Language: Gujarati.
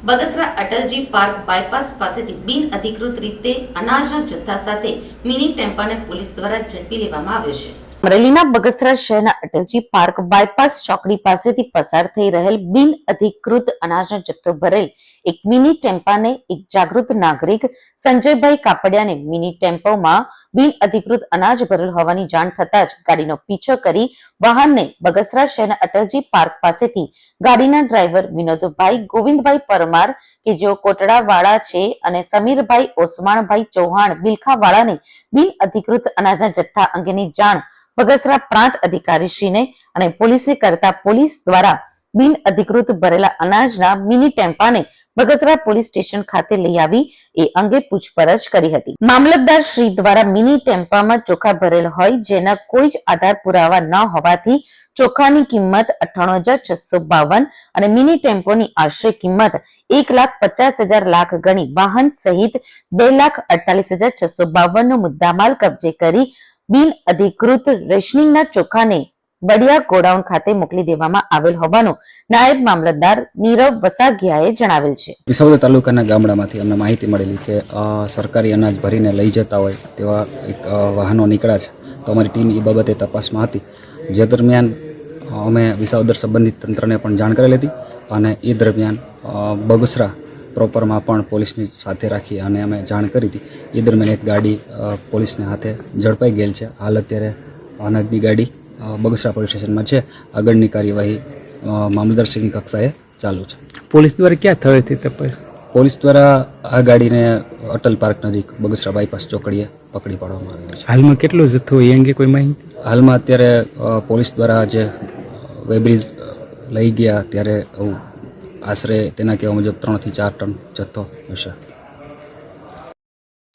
બગસરા અટલજી પાર્ક બાયપાસ પાસેથી બિન અધિકૃત રીતે અનાજના જથ્થા સાથે મિની ટેમ્પાને પોલીસ દ્વારા ઝડપી લેવામાં આવ્યો છે. અમરેલીના બગસરા શહેરના અટલજી પાર્ક બાયપાસ ચોકડી પાસેથી પસાર થઈ રહેલ બિન અધિકૃત અનાજનો જથ્થો ભરેલ એક મિની ટેમ્પાને એક જાગૃત નાગરિક સંજયભાઈ કાપડિયાને મિની ટેમ્પોમાં બિન અધિકૃત અનાજ ભરેલ હોવાની જાણ થતા જ ગાડીનો પીછો કરી વાહનને બગસરા શહેરના અટલજી પાર્ક પાસેથી ગાડીના ડ્રાઈવર વિનોદભાઈ ગોવિંદભાઈ પરમાર કે જેઓ કોટડાવાળા છે અને સમીરભાઈ ઓસમાણભાઈ ચૌહાણ બિલખાવાળાને બિન અધિકૃત અનાજના જથ્થા અંગેની જાણ બગસરા પ્રાંત અધિકારીશ્રીને અને પોલીસે કરતા પોલીસ દ્વારા બિન અધિકૃત ભરેલા અનાજના મિની ટેમ્પાને બગસરા પોલીસ સ્ટેશન ખાતે લઈ આવી. એ અંગે પૂછપરછ કરી હતી. મામલતદાર શ્રી દ્વારા મિની ટેમ્પામાં ચોખા ભરેલ હોય જેના કોઈ જ આધાર પુરાવા ન હોવાથી ચોખાની કિંમત અઠાણું હજાર છસો બાવન અને મિની ટેમ્પોની આશરે કિંમત એક લાખ પચાસ હજાર લાખ ગણી વાહન સહિત બે લાખ અડતાલીસ હજાર છસો બાવન નો મુદ્દામાલ કબજે કરી બિન અધિકૃત રેશનિંગના ચોખાને બડિયા ગોડાઉન ખાતે મોકલી દેવામાં આવેલ હોવાનું નાયબ મામલતદાર નીરવ વસાગિયાએ જણાવેલ છે. વિસાવદર તાલુકાના ગામડામાંથી અમને માહિતી મળેલી કે સરકારી અનાજ ભરીને લઈ જતા હોય તેવા એક વાહનો નીકળ્યા છે. તો અમારી ટીમ એ બાબતે તપાસમાં હતી. જે દરમિયાન અમે વિસાવદર સંબંધિત તંત્રને પણ જાણ કરેલી હતી અને એ દરમિયાન બગસરા પ્રોપરમાં પણ પોલીસની સાથે રાખી અને અમે જાણ કરી હતી. એ દરમિયાન એક ગાડી પોલીસને હાથે ઝડપાઈ ગયેલ છે. હાલ અત્યારે અનાજની ગાડી બગસરા પોલીસ સ્ટેશનમાં છે. આગળની કાર્યવાહી મામલતદારશ્રીની કક્ષાએ ચાલુ છે. પોલીસ દ્વારા ક્યાં થયેથી તપાસ? પોલીસ દ્વારા આ ગાડીને અટલ પાર્ક નજીક બગસરા બાયપાસ ચોકડીએ પકડી પાડવામાં આવી છે. હાલમાં કેટલો જથ્થો એ અંગે કોઈ માહિતી? હાલમાં અત્યારે પોલીસ દ્વારા જે વેબ્રિજ લઈ ગયા ત્યારે આશરે તેના કહેવા મુજબ ત્રણથી ચાર ટન જથ્થો હશે.